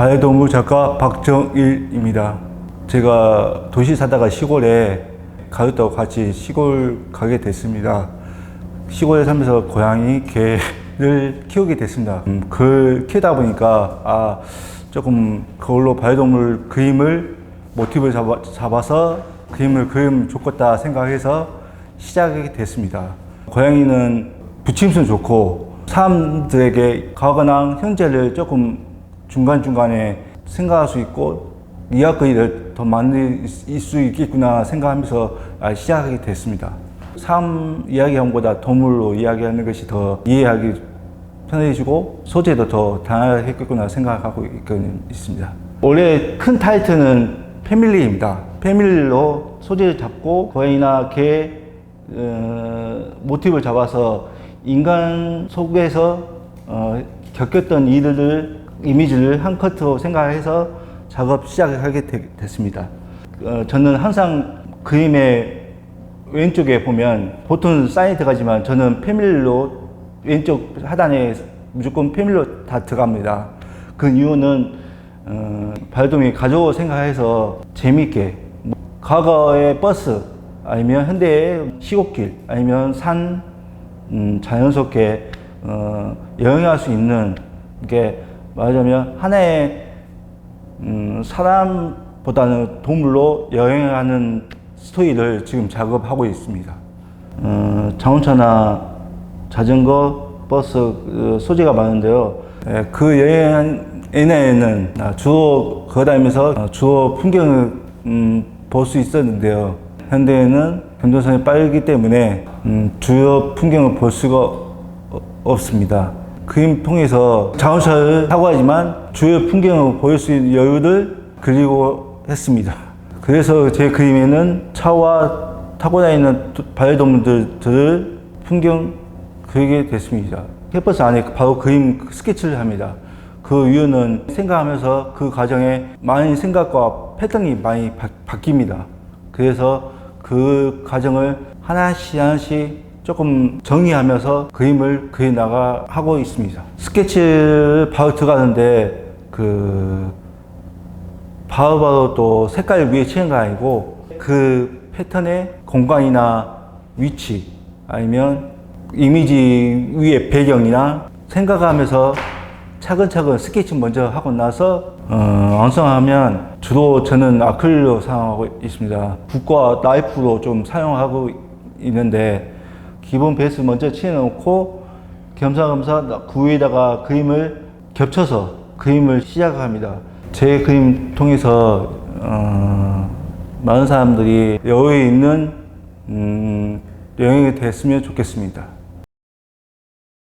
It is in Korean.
반려동물 작가 박정일입니다. 제가 도시 사다가 시골에 가족들하고 같이 시골 가게 됐습니다. 시골에 살면서 고양이, 개를 키우게 됐습니다. 음, 그걸 키우다 보니까 아 조금 그걸로 반려동물 그림을 모티브를 잡아, 잡아서 그림을 그리면 좋겠다 생각해서 시작하게 됐습니다. 고양이는 붙임성 좋고 사람들에게 과거나 현재를 조금 중간중간에 생각할 수 있고 이야기를 더 만들 수 있겠구나 생각하면서 아, 시작하게 됐습니다. 사람 이야기함보다 동물로 이야기하는 것이 더 이해하기 편해지고 소재도 더 다양하겠구나 생각하고 있- 있습니다. 원래 큰 타이틀은 패밀리입니다. 패밀리로 소재를 잡고 고양이나 개 어, 모티브를 잡아서 인간 속에서 어, 겪었던 일들을 이미지를 한 커트로 생각해서 작업 시작하게 되- 됐습니다. 어, 저는 항상 그림의 왼쪽에 보면 보통 사인이 들어가지만 저는 패밀리로 왼쪽 하단에 무조건 패밀리로 다 들어갑니다. 그 이유는 어, 발동이 가족을 생각해서 재미있게 뭐, 과거의 버스 아니면 현대의 시골길 아니면 산 음, 자연스럽게 어, 여행할 수 있는 게 말하자면 하나의 음, 사람보다는 동물로 여행하는 스토리를 지금 작업하고 있습니다. 어, 자동차나 자전거, 버스 어, 소재가 많은데요. 예, 그 여행에는 아, 주로 걸어다니면서 어, 주로 풍경을 음, 볼수 있었는데요. 현대에는 변동성이 빠르기 때문에 음, 주요 풍경을 볼 수가 어- 없습니다. 그림 통해서 자동차를 타고 하지만 주요 풍경을 보일 수 있는 여유를 그리고 했습니다. 그래서 제 그림에는 차와 타고 다니는 도- 반려동물들을 풍경 그리게 됐습니다. 캡버스 안에 바로 그림 스케치를 합니다. 그 이유는 생각하면서 그 과정에 많은 생각과 패턴이 많이 바, 바뀝니다. 그래서 그 과정을 하나씩 하나씩 조금 정리하면서 그림을 그려 나가 하고 있습니다. 스케치를 바로 들어가는데 그 바로바로 또 색깔 위에 치는 거 아니고 그 패턴의 공간이나 위치 아니면 이미지 위에 배경이나 생각하면서 차근차근 스케치 먼저 하고 나서 어, 완성하면 주로 저는 아크릴로 사용하고 있습니다. 붓과 나이프로 좀 사용하고 있는데 기본 베이스 먼저 칠해놓고 겸사겸사 그 위에다가 그림을 겹쳐서 그림을 시작합니다. 제 그림 통해서 어, 많은 사람들이 여유 있는 음, 여행이 됐으면 좋겠습니다.